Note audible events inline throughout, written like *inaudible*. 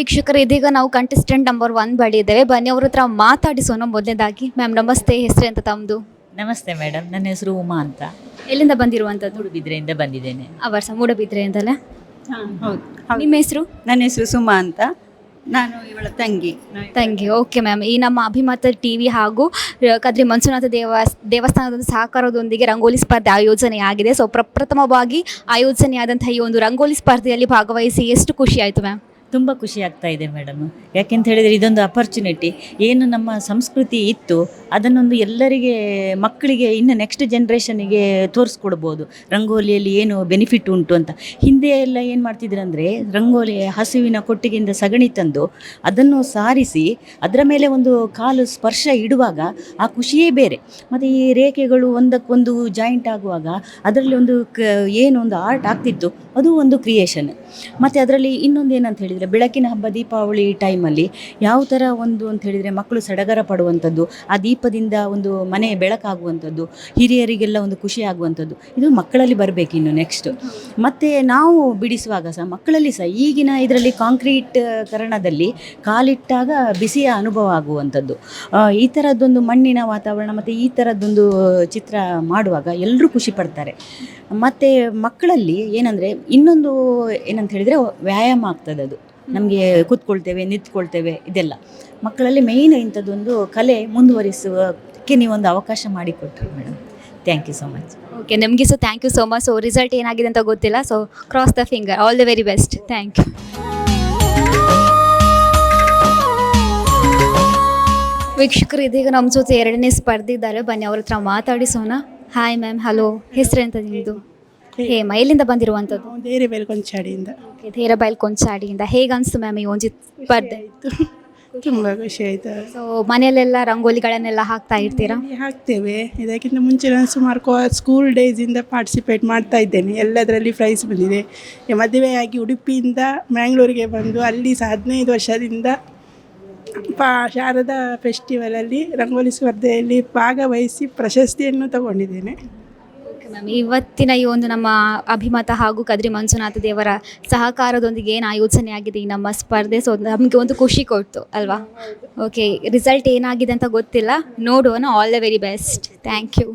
ವೀಕ್ಷಕರು ಇದೀಗ ನಾವು ಕಂಟೆಸ್ಟೆಂಟ್ ನಂಬರ್ ಒನ್ ಬಳಿ ಇದ್ದೇವೆ. ಬನ್ನಿ ಅವ್ರ ಹತ್ರ ಮಾತಾಡಿಸೋಣ ಮೊದಲನೇದಾಗಿ. ಮ್ಯಾಮ್ ನಮಸ್ತೆ ಹೆಸರು ಅಂತ ತಮ್ಮದು ನಮಸ್ತೆ ಮೇಡಮ್ ನನ್ನ ಹೆಸರು ಉಮಾ ಅಂತ. ಎಲ್ಲಿಂದ ಬಂದಿರುವಂಥದ್ದು? ಮೂಡುಬಿದ್ರೆಯಿಂದ ಬಂದಿದ್ದೇನೆ. ಅವರ್ಸ ವರ್ಷ ಮೂಡಬಿದ್ರೆ ಅಂತಲೇ ಹೌದು ನಿಮ್ಮ ಹೆಸರು? ನನ್ನ ಹೆಸರು ಸುಮಾ ಅಂತ. ನಾನು ಇವಳ ತಂಗಿ. ತಂಗಿ ಓಕೆ ಮ್ಯಾಮ್ ಈ ನಮ್ಮ ಅಭಿಮತ ಟಿ ವಿ ಹಾಗೂ ಕದ್ರಿ ಮಂಜುನಾಥ ದೇವಸ್ ದೇವಸ್ಥಾನದ ಸಹಕಾರದೊಂದಿಗೆ ರಂಗೋಲಿ ಸ್ಪರ್ಧೆ ಆಯೋಜನೆ ಆಗಿದೆ. ಸೊ ಪ್ರಪ್ರಥಮವಾಗಿ ಆಯೋಜನೆಯಾದಂತಹ ಈ ಒಂದು ರಂಗೋಲಿ ಸ್ಪರ್ಧೆಯಲ್ಲಿ ಭಾಗವಹಿಸಿ ಎಷ್ಟು ಖುಷಿ ಆಯಿತು ಮ್ಯಾಮ್ ತುಂಬ ಖುಷಿ ಆಗ್ತಾ ಇದೆ ಮೇಡಮ್ ಯಾಕೆಂತ ಹೇಳಿದರೆ ಇದೊಂದು ಅಪರ್ಚುನಿಟಿ ಏನು ನಮ್ಮ ಸಂಸ್ಕೃತಿ ಇತ್ತು, ಅದನ್ನೊಂದು ಎಲ್ಲರಿಗೆ, ಮಕ್ಕಳಿಗೆ ಇನ್ನು ನೆಕ್ಸ್ಟ್ ಜನ್ರೇಷನಿಗೆ ತೋರಿಸ್ಕೊಡ್ಬೋದು. ರಂಗೋಲಿಯಲ್ಲಿ ಏನು ಬೆನಿಫಿಟ್ ಉಂಟು ಅಂತ. ಹಿಂದೆ ಎಲ್ಲ ಏನು ಮಾಡ್ತಿದ್ರು ಅಂದರೆ ರಂಗೋಲಿ ಹಸುವಿನ ಕೊಟ್ಟಿಗೆಯಿಂದ ಸಗಣಿ ತಂದು ಅದನ್ನು ಸಾರಿಸಿ, ಅದರ ಮೇಲೆ ಒಂದು ಕಾಲು ಸ್ಪರ್ಶ ಇಡುವಾಗ ಆ ಖುಷಿಯೇ ಬೇರೆ. ಮತ್ತು ಈ ರೇಖೆಗಳು ಒಂದಕ್ಕೊಂದು ಜಾಯಿಂಟ್ ಆಗುವಾಗ ಅದರಲ್ಲಿ ಒಂದು ಕ, ಏನು ಒಂದು ಆರ್ಟ್ ಆಗ್ತಿತ್ತು. ಅದು ಒಂದು ಕ್ರಿಯೇಷನ್ ಮತ್ತು ಅದರಲ್ಲಿ ಇನ್ನೊಂದು ಏನಂತ ಹೇಳಿದರೆ ಬೆಳಕಿನ ಹಬ್ಬ, ದೀಪಾವಳಿ ಟೈಮಲ್ಲಿ ಯಾವ ಥರ ಒಂದು ಅಂತ ಹೇಳಿದರೆ ಮಕ್ಕಳು ಸಡಗರ ಪಡುವಂಥದ್ದು, ಆ ದೀಪದಿಂದ ಒಂದು ಮನೆ ಬೆಳಕಾಗುವಂಥದ್ದು, ಹಿರಿಯರಿಗೆಲ್ಲ ಒಂದು ಖುಷಿಯಾಗುವಂಥದ್ದು ಇದು ಮಕ್ಕಳಲ್ಲಿ ಬರಬೇಕು ಇನ್ನು ನೆಕ್ಸ್ಟ್ ಮತ್ತು ನಾವು ಬಿಡಿಸುವಾಗ ಸಹ ಮಕ್ಕಳಲ್ಲಿ ಸಹ ಈಗಿನ ಇದರಲ್ಲಿ ಕಾಂಕ್ರೀಟ್ ಕರಣದಲ್ಲಿ ಕಾಲಿಟ್ಟಾಗ ಬಿಸಿಯ ಅನುಭವ ಆಗುವಂಥದ್ದು. ಈ ಥರದ್ದೊಂದು ಮಣ್ಣಿನ ವಾತಾವರಣ ಮತ್ತು ಈ ಥರದ್ದೊಂದು ಚಿತ್ರ ಮಾಡುವಾಗ ಎಲ್ಲರೂ ಖುಷಿ ಪಡ್ತಾರೆ. ಮತ್ತು ಮಕ್ಕಳಲ್ಲಿ ಏನಂದರೆ ಇನ್ನೊಂದು ಏನಂತ ಹೇಳಿದರೆ ವ್ಯಾಯಾಮ ಆಗ್ತದೆ ಅದು ನಮಗೆ ಕೂತ್ಕೊಳ್ತೇವೆ, ನಿಂತ್ಕೊಳ್ತೇವೆ, ಇದೆಲ್ಲ. ಮಕ್ಕಳಲ್ಲಿ ಮೇಯ್ನ್ ಇಂಥದ್ದೊಂದು ಕಲೆ ಮುಂದುವರಿಸುವಕ್ಕೆ ನೀವೊಂದು ಅವಕಾಶ ಮಾಡಿಕೊಟ್ರಿ madam thank you so much okay ನಮಗೆ so thank you so much so result ಏನಾಗಿದೆ ಅಂತ ಗೊತ್ತಿಲ್ಲ. So cross the finger all the very best thank you ವೀಕ್ಷಕರು, ಇದೀಗ ನಮ್ಮ ಜೊತೆ ಎರಡನೇ ಸ್ಪರ್ಧೆ ಇದ್ದಾರೆ ಬನ್ನಿ, ಅವ್ರ ಹತ್ರ ಮಾತಾಡಿಸೋಣ ಹಾಯ್ ಮ್ಯಾಮ್ ಹಲೋ ಹೆಸರು ಎಂತ ನಿಮ್ಮದು ಹೇಮ ಎಲ್ಲಿಂದ ಬಂದಿರುವಂಥದ್ದು. ಬೇರೆ ಬೇರೆ ಕೊಂಚಾಡಿಯಿಂದ. ಧೀರಬೈಲ್ ಕೊಂಚಾಡಿಯಿಂದ. ಹೇಗೆ ಅನಿಸ್ತು ಮ್ಯಾಮ್ ಈ ಒಂಜಿ ಸ್ಪರ್ಧೆ ತುಂಬ ಖುಷಿ ಆಯಿತು. ಸೊ ಮನೆಯಲ್ಲೆಲ್ಲ ರಂಗೋಲಿಗಳನ್ನೆಲ್ಲ ಹಾಕ್ತಾ ಇರ್ತೀರಾ? ಹಾಕ್ತೇವೆ. ಇದಕ್ಕಿಂತ ಮುಂಚೆ ನಾನು ಸುಮಾರು ಕೋ ಸ್ಕೂಲ್ ಡೇಸಿಂದ ಪಾರ್ಟಿಸಿಪೇಟ್ ಮಾಡ್ತಾ ಇದ್ದೇನೆ. ಎಲ್ಲದರಲ್ಲಿ ಪ್ರೈಸ್ ಬಂದಿದೆ. ಈ ಮದುವೆಯಾಗಿ ಉಡುಪಿಯಿಂದ ಮ್ಯಾಂಗ್ಳೂರಿಗೆ ಬಂದು ಅಲ್ಲಿ ಸಹ ಹದಿನೈದು ವರ್ಷದಿಂದ ಪಾ ಶಾರದಾ ಫೆಸ್ಟಿವಲಲ್ಲಿ ರಂಗೋಲಿ ಸ್ಪರ್ಧೆಯಲ್ಲಿ ಭಾಗವಹಿಸಿ ಪ್ರಶಸ್ತಿಯನ್ನು ತಗೊಂಡಿದ್ದೇನೆ. ಮ್ಯಾಮ್ ಇವತ್ತಿನ ಈ ಒಂದು ನಮ್ಮ ಅಭಿಮತ ಹಾಗೂ ಕದ್ರಿ ಮಂಜುನಾಥ ದೇವರ ಸಹಕಾರದೊಂದಿಗೆ ಏನು ಆಯೋಜನೆ ಆಗಿದೆ ಈ ನಮ್ಮ ಸ್ಪರ್ಧೆ? ಸೊ ನಮಗೆ ಒಂದು ಖುಷಿ ಕೊಡ್ತು, ಅಲ್ವಾ? ಓಕೆ ರಿಸಲ್ಟ್ ಏನಾಗಿದೆ ಅಂತ ಗೊತ್ತಿಲ್ಲ. ನೋಡೋಣ all the very best thank you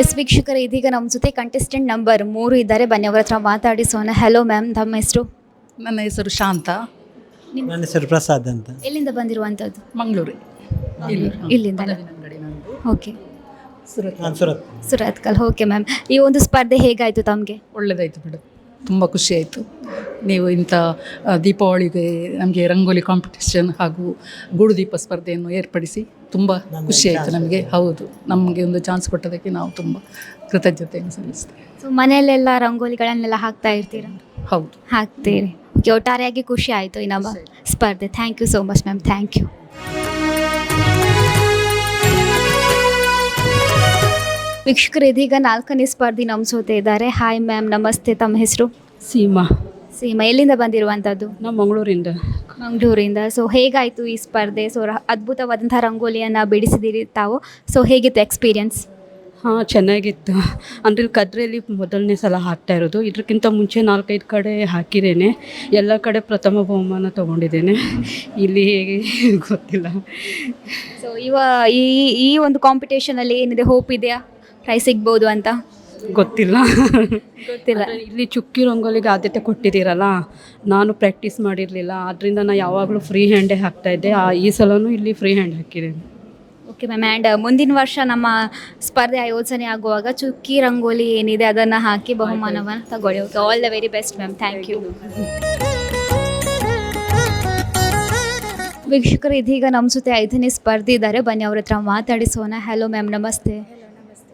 S ವೀಕ್ಷಕರ, ಇದೀಗ ನಮ್ಮ ಜೊತೆ ಕಂಟೆಸ್ಟೆಂಟ್ ನಂಬರ್ ಮೂರು ಇದ್ದಾರೆ. ಬನ್ನಿ, ಅವರ ಹತ್ರ ಮಾತಾಡಿಸೋಣ ಹಲೋ ಮ್ಯಾಮ್ ತಮ್ಮ ಹೆಸರು? ನನ್ನ ಹೆಸರು ಶಾಂತ. ನನ್ನ ಹೆಸರು ಪ್ರಸಾದ್ ಅಂತ. ಎಲ್ಲಿಂದ ಬಂದಿರುವಂಥದ್ದು? ಮಂಗಳೂರು. ಇಲ್ಲಿಂದ. ಓಕೆ. ನಾನು ಸುರತ್. Surathkal okay ma'am. ಈ ಒಂದು ಸ್ಪರ್ಧೆ ಹೇಗಾಯಿತು ತಮಗೆ? ಒಳ್ಳೆದಾಯಿತು ಮೇಡಮ್. ತುಂಬ ಖುಷಿ ಆಯಿತು ನೀವು ಇಂಥ ಆ, ದೀಪಾವಳಿಗೆ ನಮಗೆ ರಂಗೋಲಿ ಕಾಂಪಿಟೇಷನ್ ಹಾಗೂ ಗೂಡು ದೀಪ ಸ್ಪರ್ಧೆಯನ್ನು ಏರ್ಪಡಿಸಿ ತುಂಬ ಖುಷಿ ಆಯಿತು ನಮಗೆ. ಹೌದು. ನಮಗೆ ಒಂದು ಚಾನ್ಸ್ ಕೊಟ್ಟದಕ್ಕೆ ನಾವು ತುಂಬ ಕೃತಜ್ಞತೆಯನ್ನು ಸಲ್ಲಿಸ್ತೇವೆ. ಸೊ ಮನೆಯಲ್ಲೆಲ್ಲ ರಂಗೋಲಿಗಳನ್ನೆಲ್ಲ ಹಾಕ್ತಾ ಇರ್ತೀರಾ? ಹೌದು. ಹಾಕ್ತೀರಿ. ಓಕೆ ಒಟ್ಟಾರೆಯಾಗಿ ಖುಷಿ ಆಯಿತು ಈ ನಮ್ಮ ಸ್ಪರ್ಧೆ. Thank you so much ma'am thank you ವೀಕ್ಷಕರು ಇದೀಗ ನಾಲ್ಕನೇ ಸ್ಪರ್ಧಿ ನಮ್ಮ ಜೊತೆ ಇದ್ದಾರೆ. ಹಾಯ್ ಮ್ಯಾಮ್ ನಮಸ್ತೆ. ತಮ್ಮ ಹೆಸರು? ಸೀಮಾ. ಸೀಮಾ ಎಲ್ಲಿಂದ ಬಂದಿರುವಂಥದ್ದು? ನಮ್ಮ ಮಂಗಳೂರಿಂದ. ಮಂಗಳೂರಿಂದ. ಸೊ ಹೇಗಾಯಿತು ಈ ಸ್ಪರ್ಧೆ? ಸೊ ಅದ್ಭುತವಾದಂಥ ರಂಗೋಲಿಯನ್ನು ಬಿಡಿಸಿದಿರಿ ತಾವು. ಸೊ ಹೇಗಿತ್ತು ಎಕ್ಸ್ಪೀರಿಯನ್ಸ್ ಹಾಂ ಚೆನ್ನಾಗಿತ್ತು. ಅಂದರೆ ಕದ್ರೆಯಲ್ಲಿ ಮೊದಲನೇ ಸಲ ಹಾಕ್ತಾ ಇರೋದು. ಇದಕ್ಕಿಂತ ಮುಂಚೆ ನಾಲ್ಕೈದು ಕಡೆ ಹಾಕಿದ್ದೇನೆ ಎಲ್ಲ ಕಡೆ ಪ್ರಥಮ ಬಹುಮಾನ ತೊಗೊಂಡಿದ್ದೇನೆ. ಇಲ್ಲಿ ಹೇಗೆ *laughs* ಗೊತ್ತಿಲ್ಲ. ಸೊ ಇವ ಈ ಈ ಒಂದು ಕಾಂಪಿಟೇಷನಲ್ಲಿ ಏನಿದೆ? ಹೋಪ್ ಇದೆಯಾ? ಪ್ರೈಸ್ ಸಿಗ್ಬೋದು ಅಂತ? ಗೊತ್ತಿಲ್ಲ. ಗೊತ್ತಿಲ್ಲ. ಇಲ್ಲಿ ಚುಕ್ಕಿ ರಂಗೋಲಿಗೆ ಆದ್ಯತೆ ಕೊಟ್ಟಿದ್ದೀರಲ್ಲ ನಾನು ಪ್ರಾಕ್ಟೀಸ್ ಮಾಡಿರಲಿಲ್ಲ. ಆದ್ದರಿಂದ ನಾನು ಯಾವಾಗಲೂ ಫ್ರೀ ಹ್ಯಾಂಡೇ ಹಾಕ್ತಾ ಇದ್ದೆ. ಆ ಈ ಸಲನೂ ಇಲ್ಲಿ ಫ್ರೀ ಹ್ಯಾಂಡ್ ಹಾಕಿದ್ದೇನೆ. ಓಕೆ ಮ್ಯಾಮ್ ಆ್ಯಂಡ್ ಮುಂದಿನ ವರ್ಷ ನಮ್ಮ ಸ್ಪರ್ಧೆ ಆಯೋಜನೆ ಆಗುವಾಗ ಚುಕ್ಕಿ ರಂಗೋಲಿ ಏನಿದೆ ಅದನ್ನು ಹಾಕಿ ಬಹುಮಾನವನ್ನು ತಗೊಳ್ಳಿ. Okay all the very best ma'am thank you ವೀಕ್ಷಕರು ಇದೀಗ ನಮ್ಮ ಜೊತೆ ಐದನೇ ಸ್ಪರ್ಧೆ ಇದ್ದಾರೆ. ಬನ್ನಿ ಅವ್ರ ಹತ್ರ ಮಾತಾಡಿಸೋಣ. ಹಲೋ ಮ್ಯಾಮ್ ನಮಸ್ತೆ.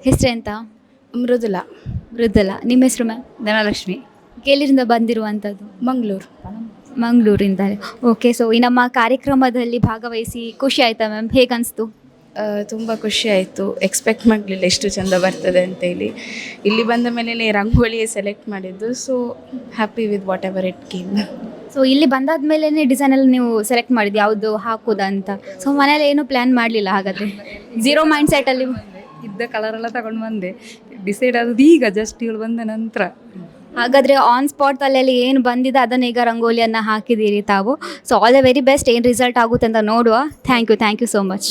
ಹೆಸರು ಎಂತ? ಮೃದುಲ. ಮೃದುಲ. ನಿಮ್ಮ ಹೆಸರು ಮ್ಯಾಮ್ ಧನಲಕ್ಷ್ಮಿ. ಕೇಳಿರಿಂದ ಬಂದಿರುವಂಥದ್ದು? ಮಂಗಳೂರು. ಮಂಗಳೂರಿಂದ ಓಕೆ ಸೊ ಈ ನಮ್ಮ ಕಾರ್ಯಕ್ರಮದಲ್ಲಿ ಭಾಗವಹಿಸಿ ಖುಷಿ ಆಯ್ತಾ ಮ್ಯಾಮ್ ಹೇಗೆ ಅನಿಸ್ತು ತುಂಬ ಖುಷಿ ಆಯಿತು. ಎಕ್ಸ್ಪೆಕ್ಟ್ ಮಾಡಲಿಲ್ಲ ಎಷ್ಟು ಚೆಂದ ಬರ್ತದೆ ಅಂತೇಳಿ ಇಲ್ಲಿ ಬಂದ ಮೇಲೆ ರಂಗೋಲಿಯೇ ಸೆಲೆಕ್ಟ್ ಮಾಡಿದ್ದು. So happy with whatever it came so ಇಲ್ಲಿ ಬಂದಾದ ಮೇಲೆ ಡಿಸೈನಲ್ಲಿ ನೀವು ಸೆಲೆಕ್ಟ್ ಮಾಡಿದ್ದು ಯಾವುದು ಹಾಕೋದಂತ ಸೊ ಮನೇಲಿ ಏನು ಪ್ಲ್ಯಾನ್ ಮಾಡಲಿಲ್ಲ ಹಾಗಾದರೆ? ಝೀರೋ ಮೈಂಡ್ ಸೆಟಲ್ಲಿ ಇದ್ದ ಕಲರೆಲ್ಲ ತಗೊಂಡು ಬಂದೆ. ಡಿಸೈಡ್ ಆದದ್ದು ಈಗ ಜಸ್ಟ್ ಇವಳು ಬಂದ ನಂತರ. ಹಾಗಾದರೆ ಆನ್ ಸ್ಪಾಟ್ ಅಲ್ಲೆಲ್ಲಿ ಏನು ಬಂದಿದೆ ಅದನ್ನು ಈಗ ರಂಗೋಲಿಯನ್ನು ಹಾಕಿದ್ದೀರಿ ತಾವು. So all the very best ಏನು ರಿಸಲ್ಟ್ ಆಗುತ್ತೆ ಅಂತ ನೋಡುವ. Thank you thank you so much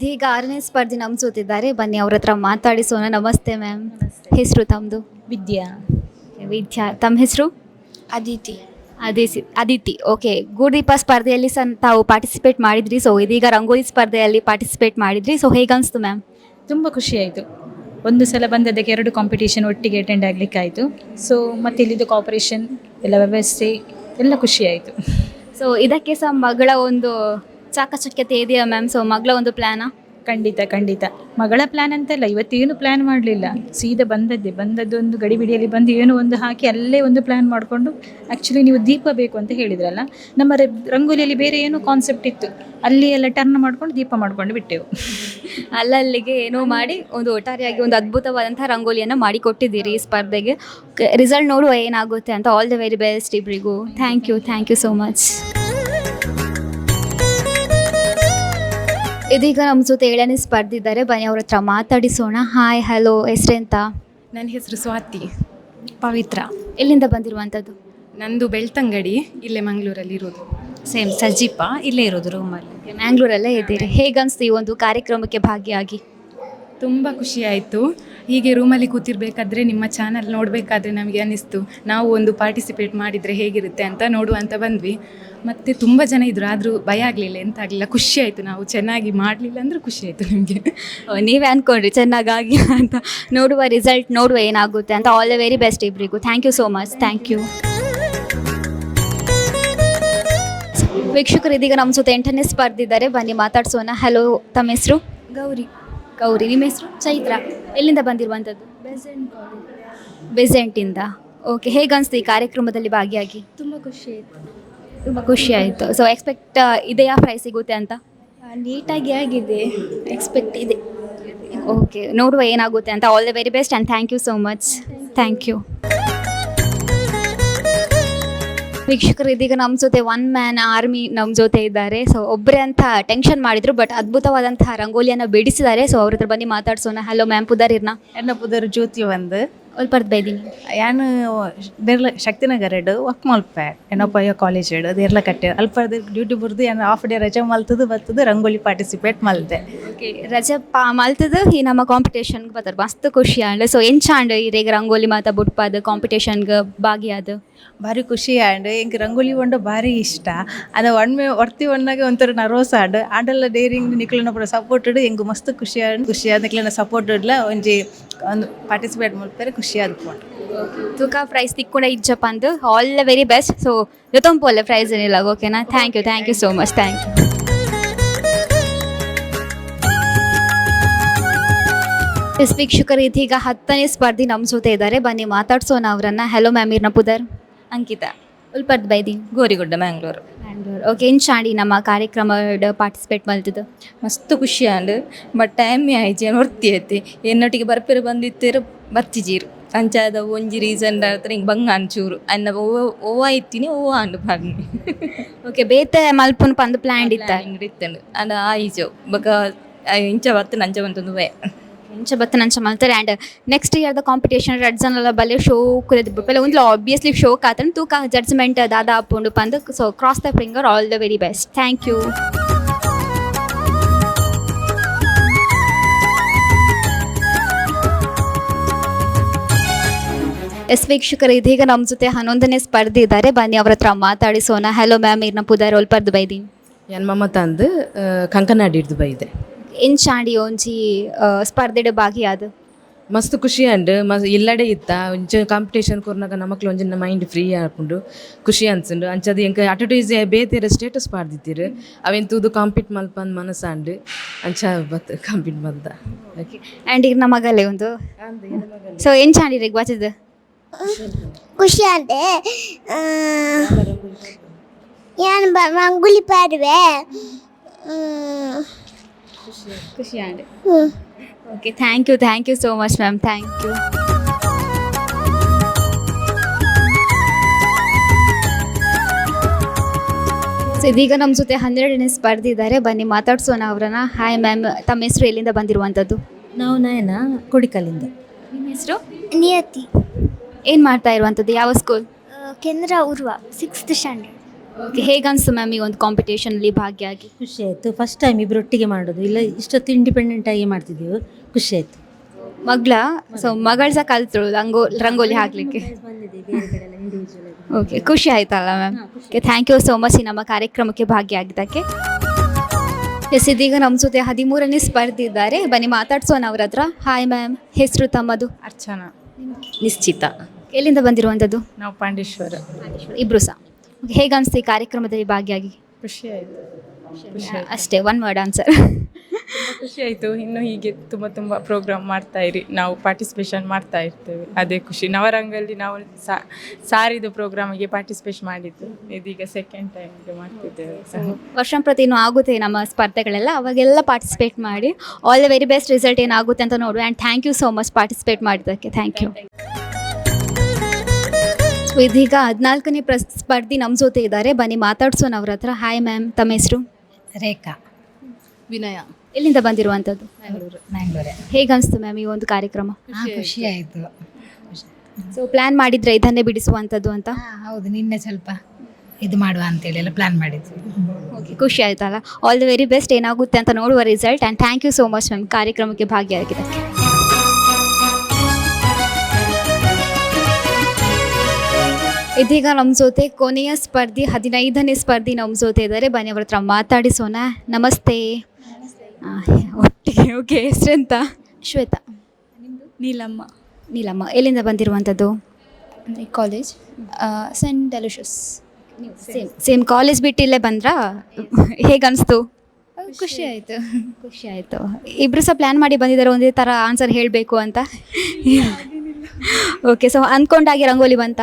ಇದೀಗ ಆರನೇ ಸ್ಪರ್ಧೆ ನಮ್ಮ ಜೊತಿದ್ದಾರೆ ಬನ್ನಿ ಅವ್ರ ಹತ್ರ ಮಾತಾಡಿಸೋಣ ನಮಸ್ತೆ ಮ್ಯಾಮ್. ಹೆಸರು ತಮ್ಮದು ವಿದ್ಯಾ. ವಿದ್ಯಾ. ತಮ್ಮ ಹೆಸರು? ಅದಿತಿ ಅದೇ ಅದಿತಿ ಓಕೆ ಗೂಡಿಪ ಸ್ಪರ್ಧೆಯಲ್ಲಿ ಸಹ ತಾವು ಪಾರ್ಟಿಸಿಪೇಟ್ ಮಾಡಿದ್ರಿ. ಸೊ ಇದೀಗ ರಂಗೋಲಿ ಸ್ಪರ್ಧೆಯಲ್ಲಿ ಪಾರ್ಟಿಸಿಪೇಟ್ ಮಾಡಿದ್ರಿ. ಸೊ ಹೇಗೆ ಅನಿಸ್ತು ಮ್ಯಾಮ್? ತುಂಬ ಖುಷಿಯಾಯಿತು. ಒಂದು ಸಲ ಬಂದದ್ದಕ್ಕೆ ಎರಡು ಕಾಂಪಿಟೇಷನ್ ಒಟ್ಟಿಗೆ ಅಟೆಂಡ್ ಆಗಲಿಕ್ಕಾಯಿತು. ಸೊ ಮತ್ತು ಇಲ್ಲಿದ್ದು ಕಾಪರೇಷನ್ ಎಲ್ಲ ವ್ಯವಸ್ಥೆ ಎಲ್ಲ ಖುಷಿಯಾಯಿತು. ಸೊ ಇದಕ್ಕೆ ಸಹ ಮಗಳ ಒಂದು ಚಾಕಚಕ್ಯತೆ ಇದೆಯಾ ಮ್ಯಾಮ್ ಸೊ ಮಗಳ ಒಂದು ಪ್ಲ್ಯಾನಾ ಖಂಡಿತ ಖಂಡಿತ. ಮಗಳ ಪ್ಲ್ಯಾನ್ ಅಂತಲ್ಲ ಇವತ್ತೇನು ಪ್ಲ್ಯಾನ್ ಮಾಡಲಿಲ್ಲ. ಸೀದಾ ಬಂದದ್ದೇ ಬಂದದ್ದು ಒಂದು ಗಡಿಬಿಡಿಯಲ್ಲಿ ಬಂದು ಏನೋ ಒಂದು ಹಾಕಿ ಅಲ್ಲೇ ಒಂದು ಪ್ಲ್ಯಾನ್ ಮಾಡಿಕೊಂಡು ಆ್ಯಕ್ಚುಲಿ ನೀವು ದೀಪ ಬೇಕು ಅಂತ ಹೇಳಿದ್ರಲ್ಲ ನಮ್ಮ ರಂಗೋಲಿಯಲ್ಲಿ ಬೇರೆ ಏನೋ ಕಾನ್ಸೆಪ್ಟ್ ಇತ್ತು. ಅಲ್ಲಿ ಎಲ್ಲ ಟರ್ನ್ ಮಾಡ್ಕೊಂಡು ದೀಪ ಮಾಡ್ಕೊಂಡು ಬಿಟ್ಟೆವು. ಅಲ್ಲಲ್ಲಿಗೆ ಏನೋ ಮಾಡಿ ಒಂದು ಒಟ್ಟಾರೆಯಾಗಿ ಒಂದು ಅದ್ಭುತವಾದಂಥ ರಂಗೋಲಿಯನ್ನು ಮಾಡಿ ಕೊಟ್ಟಿದ್ದೀರಿ ಈ ಸ್ಪರ್ಧೆಗೆ. ರಿಸಲ್ಟ್ ನೋಡುವ ಏನಾಗುತ್ತೆ ಅಂತ ಆಲ್ ದ ವೆರಿ ಬೆಸ್ಟ್ ಇಬ್ಬರಿಗೂ thank you thank you so much ಇದೀಗ ನಮ್ಮ ಜೊತೆ ಏಳನೇ ಸ್ಪರ್ಧಿದ್ದಾರೆ. ಬನ್ನಿ ಅವ್ರ ಹತ್ರ ಮಾತಾಡಿಸೋಣ. Hi hello ಹೆಸರೆಂತ? ನನ್ನ ಹೆಸರು ಸ್ವಾತಿ ಪವಿತ್ರ. ಎಲ್ಲಿಂದ ಬಂದಿರುವಂಥದ್ದು? ನಂದು ಬೆಳ್ತಂಗಡಿ ಇಲ್ಲೇ ಮಂಗಳೂರಲ್ಲಿ ಇರೋದು. ಸೇಮ್ ಸಜ್ಜಿಪ್ಪ ಇಲ್ಲೇ ಇರೋದು ರೂಮಲ್ಲಿ ಮ್ಯಾಂಗ್ಳೂರಲ್ಲೇ ಇದ್ದೀರಿ. ಹೇಗನ್ಸ್ತು ಈ ಒಂದು ಕಾರ್ಯಕ್ರಮಕ್ಕೆ ಭಾಗಿಯಾಗಿ? ತುಂಬ ಖುಷಿಯಾಯಿತು. ಆಯಿತು ಹೀಗೆ ರೂಮಲ್ಲಿ ಕೂತಿರ್ಬೇಕಾದ್ರೆ ನಿಮ್ಮ ಚಾನಲ್ ನೋಡಬೇಕಾದ್ರೆ ನಮಗೆ ಅನ್ನಿಸ್ತು. ನಾವು ಒಂದು ಪಾರ್ಟಿಸಿಪೇಟ್ ಮಾಡಿದರೆ ಹೇಗಿರುತ್ತೆ ಅಂತ ನೋಡುವ ಅಂತ ಬಂದ್ವಿ. ಮತ್ತು ತುಂಬ ಜನ ಇದ್ದರು ಆದರೂ ಭಯ ಆಗಲಿಲ್ಲ. ಎಂತ ಆಗಲಿಲ್ಲ? ಖುಷಿ ಆಯಿತು ನಾವು ಚೆನ್ನಾಗಿ ಮಾಡಲಿಲ್ಲ ಅಂದರೆ ಖುಷಿ ಆಯಿತು ನಿಮಗೆ. ನೀವೇ ಅಂದ್ಕೊಂಡ್ರಿ ಚೆನ್ನಾಗಾಗಿ ಅಂತ. ನೋಡುವ ರಿಸಲ್ಟ್ ನೋಡುವ ಏನಾಗುತ್ತೆ ಅಂತ. ಆಲ್ ದ ವೆರಿ ಬೆಸ್ಟ್ ಇಬ್ಬರಿಗೂ thank you so much thank you ವೀಕ್ಷಕರು ಇದೀಗ ನಮ್ಮ ಜೊತೆ ಎಂಟನೇ ಸ್ಪರ್ಧಿದ್ದಾರೆ ಬನ್ನಿ ಮಾತಾಡ್ಸೋಣ. ಹಲೋ ತಮ್ಮ ಹೆಸರು? ಗೌರಿ. ಗೌರಿ ನಿಮ್ಮ ಹೆಸರು? ಚೈತ್ರ. ಎಲ್ಲಿಂದ ಬಂದಿರುವಂಥದ್ದು? ಬೆಸೆಂಟಿಂದ. ಓಕೆ ಹೇಗೆ ಅನಿಸ್ತು ಈ ಕಾರ್ಯಕ್ರಮದಲ್ಲಿ ಭಾಗಿಯಾಗಿ? ತುಂಬ ಖುಷಿ ಆಯಿತು. ತುಂಬ ಖುಷಿ ಆಯಿತು. ಸೊ ಎಕ್ಸ್ಪೆಕ್ಟ್ ಇದೆಯಾ ಪ್ರೈಸ್ ಸಿಗುತ್ತೆ ಅಂತ? ನೀಟಾಗಿ ಆಗಿದೆ. ಎಕ್ಸ್ಪೆಕ್ಟ್ ಇದೆ. ಓಕೆ ನೋಡುವ ಏನಾಗುತ್ತೆ ಅಂತ. All the very best and thank you so much thank you ವೀಕ್ಷಕರು ಇದೀಗ ನಮ್ಮ ಜೊತೆ ಒನ್ ಮ್ಯಾನ್ ಆರ್ಮಿ ನಮ್ಮ ಜೊತೆ ಇದ್ದಾರೆ. ಸೊ ಒಬ್ಬರೇ ಅಂತ ಟೆನ್ಷನ್ ಮಾಡಿದ್ರು ಬಟ್ ಅದ್ಭುತವಾದಂತಹ ರಂಗೋಲಿಯನ್ನು ಬಿಡಿಸಿದ್ದಾರೆ. ಸೊ ಅವ್ರ ಹತ್ರ ಬನ್ನಿ ಮಾತಾಡ್ಸೋಣ. ಹಲೋ ಮ್ಯಾಮ್ ಪುದರಿರ್ನ? ಎನ್ನ ಪುದರ್ ಜ್ಯೋತಿ ಒಂದು. ಒಲ್ಪರ್ದು ಬೈದೀನಿ. ಯಾನು ದೇರ್ಲ ಶಕ್ತಿನಗರ ವರ್ಕ್ ಮಲ್ಪೆ ಎನ್ನೊಪ್ಪಯ್ಯ ಕಾಲೇಜ್ ಎಡು ದೇರ್ಲ ಕಟ್ಟೆ ಅಲ್ಪದ ಡ್ಯೂಟಿ ಬರ್ದು ಏನು ಹಾಫ್ ಡೇ ರಜೆ ಮಲ್ತದು ಬರ್ತದು ರಂಗೋಲಿ ಪಾರ್ಟಿಸಿಪೇಟ್ ಮಲ್ತೆ. ಓಕೆ ಪಾ ಮಲ್ತದ ಈ ನಮ್ಮ ಕಾಂಪಿಟೇಷನ್ಗೆ ಬರ್ತಾರೆ ಮಸ್ತ್ ಖುಷಿ ಆಂಡ್ ಸೊ ಎಂಚಾಂಡ್ ಈಗ ರಂಗೋಲಿ ಮಾತಾ ಬುಟ್ಪಾದ ಕಾಂಪಿಟೇಷನ್ಗೆ ಭಾಗಿಯಾದ ಭಾರಿ ಖುಷಿ ಆಂಡ್ ಎಂಕ್ ರಂಗೋಲಿ ಒಂಡು ಭಾರಿ ಇಷ್ಟ. ಅದು ಒಣ್ಮೆ ಒಡ್ತಿ ಒಣ್ಣಾಗೆ ಒಂಥರ ನರ್ವಸ್ ಆಡ್ ಆಂಡಲ್ಲ ಡೇರಿಂಗ್ ನಿಕ್ಲನ ಪೂರ ಸಪೋರ್ಟೆಡ್ ಎಂಕ್ ಮಸ್ತ್ ಖುಷಿ ಆಂಡ್ ಖುಷಿ ಆದ ನಿಕ್ಲನ ಸಪೋರ್ಟೆಡ್ಲ ಒಂಜಿ ಒಂದು ಪಾರ್ಟಿಸಿಪೇಟ್ ಮಾಡ್ತಾರೆ ಖುಷಿ ಆದ್ಕೊಂಡು ತೂಕ ಪ್ರೈಸ್ ತಿಕ್ಕೊಂಡ ಇಜ್ಜಪ್ಪ ಅಂದು all the very best so ಜೊತಂಪೋಲೆ prize ಏನಿಲ್ಲ. ಓಕೆನಾ thank you thank you so much thank you ವೀಕ್ಷಕರು, ಇದೀಗ ಹತ್ತನೇ ಸ್ಪರ್ಧಿ ನಮ್ಮ ಜೊತೆ ಇದ್ದಾರೆ. ಬನ್ನಿ ಮಾತಾಡ್ಸೋಣ ಅವರನ್ನ. ಹಲೋ ಮ್ಯಾಮ್ ಇರ್ನ ಪುದರ್. ಅಂಕಿತ. ಉಲ್ಪತ್ ಬೈದಿ. ಗೋರಿಗುಡ್ಡ ಮ್ಯಾಂಗ್ಳೂರು. ಮ್ಯಾಂಗ್ಳೂರು. ಓಕೆ ಏನು ಚಾಂಡಿ ನಮ್ಮ ಕಾರ್ಯಕ್ರಮ ಪಾರ್ಟಿಸಿಪೇಟ್ ಮಲ್ತಿದ್ದು ಮಸ್ತ್ ಖುಷಿ ಆಂಡ್ ಬಟ್ ಟೈಮ್ ಆಯ್ತು ಏನು ಹೊರ್ತಿ ಐತಿ. ಎನ್ನೊಟ್ಟಿಗೆ ಬರ್ಪೇರು ಬಂದಿತ್ತೇರು ಬರ್ತಿಜೀರು. ಅಂಚಾದ ಒಂಜಿ ರೀಸನ್ ಹಿಂಗೆ ಬಂಗ ಅಂಚೂರು. ಅನ್ನ ಓವ ಓವ ಇತ್ತೀನಿ ಓವ ಅಂಡು ಬರ್ನಿ. ಓಕೆ ಬೇತೆ ಮಲ್ಪುನ್ ಪಂದು ಪ್ಲ್ಯಾಂಡ್ ಇತ್ತ? ಹಿಂಗೆ ಇತ್ತಂಡು ಅಂಡ ಆಯ್ತು ಬಕ ಇಂಚ ಬರ್ತು ಅಂಚ ಬಂತಂದು ವೇ. ಇಂಚ ಬತ್ತ ನಂಚ ಮಲ್ತಾರೆ. ಆ್ಯಂಡ್ ನೆಕ್ಸ್ಟ್ ಇಯರ್ದ ಕಾಂಪಿಟೇಷನ್ ರೆಡ್ಸನ್ ಎಲ್ಲ ಬಲ್ಲೆ ಶೋ ಕುರಿದು ಬಿಪ್ಪಲ್ಲ ಒಂದು ಆಬ್ವಿಯಸ್ಲಿ ಶೋ ಕಾತನ್ ತೂಕ ಜಡ್ಜ್ಮೆಂಟ್ ದಾದಾ ಅಪ್ಪುಂಡು ಪಂದು so cross the finger all the very best thank you S ವೀಕ್ಷಕರು, ಇದೀಗ ನಮ್ಮ ಜೊತೆ ಹನ್ನೊಂದನೇ ಸ್ಪರ್ಧೆ ಇದ್ದಾರೆ ಬನ್ನಿ ಅವ್ರ ಹತ್ರ ಮಾತಾಡಿಸೋಣ ಹಲೋ ಮ್ಯಾಮ್ ಇರ್ನ ಪುದಾರ್ ಒಲ್ಪರ್ದು ಬೈದೀನಿ ಎನ್ ಮಮ್ಮ ಅಂದು ಕಂಕನಾಡಿ ಹಿಡ್ದು ಬೈದೆ. ಇನ್ ಚಾಂಡಿ ಒಂಜಿ ಸ್ಪರ್ಧೆಡ್ ಭಾಗಿಯಾದ? ಮಸ್ತ್ ಖುಷಿ ಅಂಡ್ ಮಸ್ ಇಲ್ಲಡೆ ಇತ್ತ. ಒಂಚ ಕಾಂಪಿಟೇಷನ್ ಕೊರ್ನಾಗ ನಮಕ್ಲು ಒಂಜಿನ ಮೈಂಡ್ ಫ್ರೀ ಆಪುಂಡು. ಖುಷಿ ಅನ್ಸುಂಡು. ಅಂಚದ ಎಂಕ ಅಡ್ವರ್ಟೈಸ್ ಬೇತೆರ ಸ್ಟೇಟಸ್ ಪಾಡ್ದಿತ್ತೀರು. ಅವೆನ್ ತೂದು ಕಾಂಪೀಟ್ ಮಲ್ಪಂದ್ ಮನಸ್ಸಾಂಡ್. ಅಂಚ ಬತ್ ಕಾಂಪೀಟ್ ಮಲ್ದ. ಓಕೆ ಆ್ಯಂಡ್ ಈಗ ನಮ್ಮ ಒಂದು? ಸೊ ಏನು ಚಾಂಡಿ ರೀಗ ಬಾಚಿದ್ದು ಖುಷಿ ಅಂತೆ ಏನು ಬ ರಂಗೋಲಿ ಪಾಡುವೆ. ಖುಷಿ ಆಂಡ್ ಹ್ಞೂ okay thank you thank you so much ma'am thank you so ಇದೀಗ ನಮ್ಮ ಜೊತೆ ಹನ್ನೆರಡನೇ ಸ್ಪರ್ಧಿ ಇದ್ದಾರೆ ಬನ್ನಿ ಮಾತಾಡ್ಸೋಣ ಅವರನ್ನ. ಹಾಯ್ ಮ್ಯಾಮ್ ತಮ್ಮ ಹೆಸರು ಎಲ್ಲಿಂದ ಬಂದಿರುವಂಥದ್ದು ನಾವು ನಯನ ಕೊಡಿಕಲ್ಲಿಂದ. ನಿಮ್ಮ ಹೆಸರು? ನಿಯತಿ. ಏನು ಮಾಡ್ತಾ ಇರುವಂಥದ್ದು ಯಾವ ಸ್ಕೂಲ್ ಕೇಂದ್ರ ಉರ್ವ ಸಿಕ್ಸ್ತ್ ಸ್ಟ್ಯಾಂಡರ್ಡ್ ಓಕೆ ಹೇಗೆ ಅನಿಸ್ತು ಮ್ಯಾಮ್ ಈ ಒಂದು ಕಾಂಪಿಟೇಷನಲ್ಲಿ ಭಾಗಿಯಾಗಿ ಖುಷಿ ಆಯಿತು. ಫಸ್ಟ್ ಟೈಮ್ ಇಬ್ಬರು ಒಟ್ಟಿಗೆ ಮಾಡೋದು. ಇಲ್ಲ ಇಷ್ಟೊತ್ತು ಇಂಡಿಪೆಂಡೆಂಟ್ ಆಗಿ ಮಾಡ್ತಿದ್ದೀವಿ ಖುಷಿ ಆಯಿತು. ಮಗಳ? ಸೊ ಮಗಳು ಸಹ ಕಲ್ತಳು ರಂಗೋ ರಂಗೋಲಿ ಹಾಕ್ಲಿಕ್ಕೆ? ಓಕೆ ಖುಷಿ ಆಯ್ತಲ್ಲ ma'am? Okay thank you so much ಈ ನಮ್ಮ ಕಾರ್ಯಕ್ರಮಕ್ಕೆ ಭಾಗಿಯಾಗಿದ್ದಕ್ಕೆ ಎಸ್ ಇದೀಗ ನಮ್ಮ ಜೊತೆ ಹದಿಮೂರನೇ ಸ್ಪರ್ಧಿ ಇದ್ದಾರೆ ಬನ್ನಿ ಮಾತಾಡ್ಸೋಣ ಅವ್ರ ಹತ್ರ. ಹಾಯ್ ಮ್ಯಾಮ್ ಹೆಸರು ತಮ್ಮದು? ಅರ್ಚನಾ. ನಿಶ್ಚಿತ. ಎಲ್ಲಿಂದ ಬಂದಿರುವಂಥದ್ದು? ನಾವು ಪಾಂಡೇಶ್ವರ. ಇಬ್ರು ಸಹ ಹೇಗೆ ಅನಿಸ್ತು ಈ ಕಾರ್ಯಕ್ರಮದಲ್ಲಿ ಭಾಗಿಯಾಗಿ? ಖುಷಿ ಆಯಿತು. ಅಷ್ಟೇ ಒನ್ ವರ್ಡ್ ಆನ್ಸರ್ ಖುಷಿ ಆಯಿತು. ಇನ್ನು ಹೀಗೆ ತುಂಬ ತುಂಬ ಪ್ರೋಗ್ರಾಮ್ ಮಾಡ್ತಾ ಇರಿ. ನಾವು ಪಾರ್ಟಿಸಿಪೇಷನ್ ಮಾಡ್ತಾ ಇರ್ತೇವೆ. ಅದೇ ಖುಷಿ. ನವರಂಗಲ್ಲಿ ನಾವು ಸಾರಿದು ಸಾರಿದ ಪ್ರೋಗ್ರಾಮಿಗೆ ಪಾರ್ಟಿಸಿಪೇಟ್ ಮಾಡಿದ್ದು. ಇದೀಗ ಸೆಕೆಂಡ್ ಟೈಮ್ಗೆ ಮಾಡ್ತಿದ್ದೇವೆ. ವರ್ಷ ಪ್ರತಿ ಇನ್ನೂ ಆಗುತ್ತೆ ನಮ್ಮ ಸ್ಪರ್ಧೆಗಳೆಲ್ಲ. ಅವಾಗೆಲ್ಲ ಪಾರ್ಟಿಸಿಪೇಟ್ ಮಾಡಿ. All the very best result ಏನಾಗುತ್ತೆ ಅಂತ ನೋಡು and thank you so much participate ಮಾಡಿದ್ದಕ್ಕೆ. ಥ್ಯಾಂಕ್ ಯು ಸೊ ಇದೀಗ ಹದಿನಾಲ್ಕನೇ ಪ್ರ ಸ್ಪರ್ಧಿ ನಮ್ಮ ಜೊತೆ ಇದ್ದಾರೆ. ಬನ್ನಿ ಮಾತಾಡ್ಸೋಣ ಅವ್ರ ಹತ್ರ. ಹಾಯ್ ಮ್ಯಾಮ್ ತಮ್ಮ ಹೆಸರು? ರೇಖಾ. ವಿನಯ. ಎಲ್ಲಿಂದ ಬಂದಿರುವಂಥದ್ದು? ಮ್ಯಾಂಗ್ಳೂರೇ. ಹೇಗೆ ಅನಿಸ್ತು ಮ್ಯಾಮ್ ಈ ಒಂದು ಕಾರ್ಯಕ್ರಮ? ಖುಷಿ ಆಯಿತು. ಸೊ ಪ್ಲ್ಯಾನ್ ಮಾಡಿದ್ರೆ ಇದನ್ನೇ ಬಿಡಿಸುವಂಥದ್ದು ಅಂತ? ಹೌದು ನಿನ್ನೆ ಸ್ವಲ್ಪ ಇದು ಮಾಡುವ ಅಂತೇಳಿ ಎಲ್ಲ ಪ್ಲಾನ್ ಮಾಡಿದ್ವಿ. ಓಕೆ ಖುಷಿ ಆಯ್ತಲ್ಲ. ಆಲ್ ದ ವೆರಿ ಬೆಸ್ಟ್ ಏನಾಗುತ್ತೆ ಅಂತ ನೋಡುವ result and thank you so much ma'am ಕಾರ್ಯಕ್ರಮಕ್ಕೆ ಭಾಗಿಯಾಗಿದ್ದಕ್ಕೆ. ಇದೀಗ ನಮ್ಮ ಜೊತೆ ಕೊನೆಯ ಸ್ಪರ್ಧಿ ಹದಿನೈದನೇ ಸ್ಪರ್ಧಿ ನಮ್ಮ ಜೊತೆ ಇದ್ದಾರೆ. ಬನ್ನಿ ಅವ್ರ ಹತ್ರ ಮಾತಾಡಿಸೋಣ. ನಮಸ್ತೆ. ಆ, ಒಟ್ಟಿಗೆ ಓಕೆ ಹೆಸರೆಂತ? ಶ್ವೇತಾ. ನೀಲಮ್ಮ. ನೀಲಮ್ಮ ಎಲ್ಲಿಂದ ಬಂದಿರುವಂಥದ್ದು? ಅಂದರೆ ಕಾಲೇಜ್ ಸೆಂಟ್ ಡೆಲಿಷಸ್ ಸೇಮ್ ಸೇಮ್ ಕಾಲೇಜ್ ಬಿಟ್ಟು ಇಲ್ಲೇ ಬಂದ್ರಾ? ಹೇಗೆ ಅನಿಸ್ತು? ಖುಷಿ ಆಯಿತು. ಖುಷಿ ಆಯಿತು. ಇಬ್ಬರು ಸಹ ಪ್ಲ್ಯಾನ್ ಮಾಡಿ ಬಂದಿದ್ದಾರೆ ಒಂದೇ ಥರ ಆನ್ಸರ್ ಹೇಳಬೇಕು ಅಂತ. ಓಕೆ ಸೊ ಅಂದ್ಕೊಂಡಾಗೆ ರಂಗೋಲಿ ಬಂತ?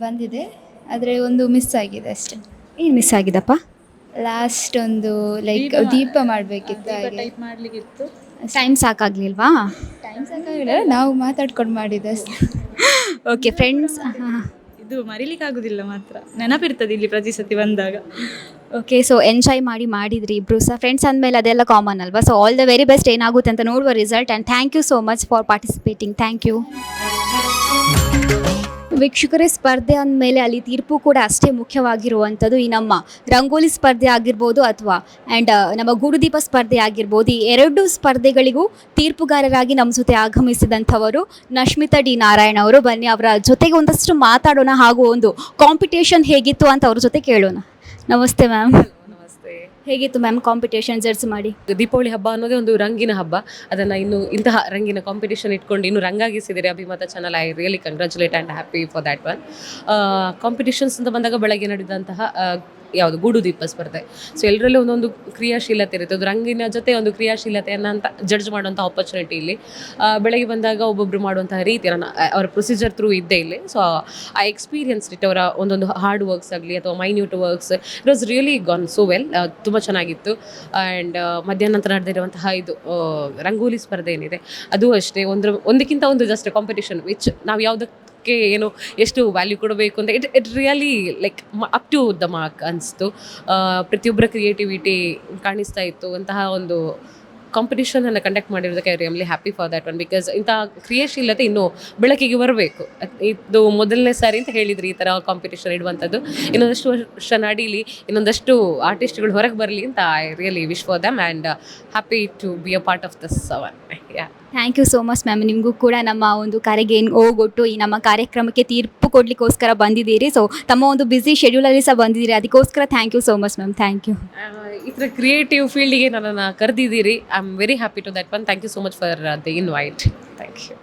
ಬಂದಿದೆ ಆದರೆ ಒಂದು ಮಿಸ್ ಆಗಿದೆ ಅಷ್ಟೇ. ಏನು ಮಿಸ್ ಆಗಿದಪ್ಪ? ಲಾಸ್ಟ್ ಒಂದು ಲೈಕ್ ದೀಪ ಮಾಡಬೇಕಿತ್ತು ಹಾಗೆ. ಮಾಡಲಿಕ್ಕಿತ್ತು. ಟೈಮ್ ಸಾಕಾಗ್ಲಿಲ್ವಾ? ಟೈಮ್ ಸಾಕಾಗಿಲ್ಲ ನಾವು ಮಾತಾಡ್ಕೊಂಡು ಮಾಡಿದ್ದು ಅಷ್ಟೇ. *laughs* ಓಕೆ ಫ್ರೆಂಡ್ಸ್ ಇದು ಮರಿಲಿಕ್ಕಾಗೋದಿಲ್ಲ ಮಾತ್ರ. ನೆನಪಿರ್ತದೆ ಇಲ್ಲಿ ಪ್ರತಿ ಸತಿ ಬಂದಾಗ. ಓಕೆ ಸೊ ಎಂಜಾಯ್ ಮಾಡಿ ಮಾಡಿದ್ರಿ ಇಬ್ರು ಸಹ. ಫ್ರೆಂಡ್ಸ್ ಅಂದಮೇಲೆ ಅದೆಲ್ಲ ಕಾಮನ್ ಅಲ್ವಾ? So all the very best ಏನಾಗುತ್ತೆ ಅಂತ ನೋಡುವ result and thank you so much for participating thank you ವೀಕ್ಷಕರೇ, ಸ್ಪರ್ಧೆ ಅಂದಮೇಲೆ ಅಲ್ಲಿ ತೀರ್ಪು ಕೂಡ ಅಷ್ಟೇ ಮುಖ್ಯವಾಗಿರುವಂಥದ್ದು ಈ ನಮ್ಮ ರಂಗೋಲಿ ಸ್ಪರ್ಧೆ ಆಗಿರ್ಬೋದು ಅಥವಾ ಆ್ಯಂಡ್ ನಮ್ಮ ಗುರುದೀಪ ಸ್ಪರ್ಧೆ ಆಗಿರ್ಬೋದು. ಈ ಎರಡು ಸ್ಪರ್ಧೆಗಳಿಗೂ ತೀರ್ಪುಗಾರರಾಗಿ ನಮ್ಮ ಜೊತೆ ಆಗಮಿಸಿದಂಥವರು ನಶ್ಮಿತಾ ಡಿ ನಾರಾಯಣ ಅವರು. ಬನ್ನಿ, ಅವರ ಜೊತೆಗೆ ಒಂದಷ್ಟು ಮಾತಾಡೋಣ ಹಾಗೂ ಒಂದು ಕಾಂಪಿಟೇಷನ್ ಹೇಗಿತ್ತು ಅಂತ ಅವ್ರ ಜೊತೆ ಕೇಳೋಣ. ನಮಸ್ತೆ ಮ್ಯಾಮ್. ನಮಸ್ತೆ. ಹೇಗಿತ್ತು ಮ್ಯಾಮ್ ಕಾಂಪಿಟೇಷನ್ ಜಡ್ಜ್ ಮಾಡಿ? ದೀಪಾವಳಿ ಹಬ್ಬ ಅನ್ನೋದೇ ಒಂದು ರಂಗಿನ ಹಬ್ಬ. ಅದನ್ನು ಇನ್ನು ಇಂತಹ ರಂಗಿನ ಕಾಂಪಿಟೇಷನ್ ಇಟ್ಕೊಂಡು ಇನ್ನು ರಂಗಾಗಿಸಿದರೆ ಅಭಿಮತ channel I really congratulate and happy for that one competitions ಅಂತ ಬಂದಾಗ ಬೆಳಗ್ಗೆ ನಡೆದಂತಹ ಯಾವುದು ಗೂಡು ದೀಪ ಸ್ಪರ್ಧೆ. ಸೊ ಎಲ್ಲರಲ್ಲೂ ಒಂದೊಂದು ಕ್ರಿಯಾಶೀಲತೆ ಇರುತ್ತೆ. ಅದು ರಂಗಿನ ಜೊತೆ ಒಂದು ಕ್ರಿಯಾಶೀಲತೆಯನ್ನು ಅಂತ ಜಡ್ಜ್ ಮಾಡುವಂಥ ಆಪರ್ಚುನಿಟಿ ಇಲ್ಲಿ. ಬೆಳಗ್ಗೆ ಬಂದಾಗ ಒಬ್ಬೊಬ್ಬರು ಮಾಡುವಂತಹ ರೀತಿ, ನನ್ನ, ಅವರ ಪ್ರೊಸೀಜರ್ ಥ್ರೂ ಇದ್ದೇ ಇಲ್ಲಿ. ಸೊ ಆ ಎಕ್ಸ್ಪೀರಿಯನ್ಸ್ ಇಟ್ಟು ಅವರ ಒಂದೊಂದು ಹಾರ್ಡ್ ವರ್ಕ್ಸ್ ಆಗಲಿ ಅಥವಾ minute works it was really gone so well ತುಂಬ ಚೆನ್ನಾಗಿತ್ತು. ಆ್ಯಂಡ್ ಮಧ್ಯಾಹ್ನ ನಂತರ ನಡೆದಿರುವಂತಹ ಇದು ರಂಗೋಲಿ ಸ್ಪರ್ಧೆ ಏನಿದೆ, ಅದು ಅಷ್ಟೇ. ಒಂದು ಒಂದಕ್ಕಿಂತ ಒಂದು ಜಸ್ಟ್ ಕಾಂಪಿಟೇಷನ್ ವಿಚ್ ನಾವು ಯಾವುದಕ್ಕೆ ಏನು, ಎಷ್ಟು ವ್ಯಾಲ್ಯೂ ಕೊಡಬೇಕು ಅಂತ it it really like up to the mark ಅನಿಸ್ತು. ಪ್ರತಿಯೊಬ್ಬರ ಕ್ರಿಯೇಟಿವಿಟಿ ಕಾಣಿಸ್ತಾ ಇತ್ತು. ಅಂತಹ ಒಂದು ಕಾಂಪಿಟೇಷನನ್ನು ಕಂಡಕ್ಟ್ ಮಾಡಿರೋದಕ್ಕೆ I ರಿಯಮ್ಲಿ happy for that one because ಇಂಥ ಕ್ರಿಯಾಶೀಲತೆ ಇನ್ನೂ ಬೆಳಕಿಗೆ ಬರಬೇಕು. ಇದು ಮೊದಲನೇ ಸಾರಿ ಅಂತ ಹೇಳಿದ್ರಿ ಈ ಥರ ಕಾಂಪಿಟೇಷನ್ ಇಡುವಂಥದ್ದು ಇನ್ನೊಂದಷ್ಟು ವರ್ಷ ನಡೀಲಿ ಇನ್ನೊಂದಷ್ಟು ಆರ್ಟಿಸ್ಟ್ಗಳು ಹೊರಗೆ ಬರಲಿ ಅಂತ I really wish for them and happy to be a part of this yeah thank you so much ma'am ನಿಮಗೂ ಕೂಡ ನಮ್ಮ ಒಂದು ಏನು ಹೋಗೊಟ್ಟು ಈ ನಮ್ಮ ಕಾರ್ಯಕ್ರಮಕ್ಕೆ ತೀರ್ಪು ಕೊಡಲಿಕ್ಕೋಸ್ಕರ ಬಂದಿದ್ದೀರಿ. ಸೊ ತಮ್ಮ ಒಂದು ಬ್ಯುಸಿ ಶೆಡ್ಯೂಲಲ್ಲಿ ಸಹ ಬಂದಿದ್ದೀರಿ. ಅದಕ್ಕೋಸ್ಕರ thank you so much ma'am thank you ಈ ಥರ ಕ್ರಿಯೇಟಿವ್ ಫೀಲ್ಡಿಗೆ ನನ್ನನ್ನು ಕರೆದಿದ್ದೀರಿ. I am very happy to that one thank you so much for the invite thank you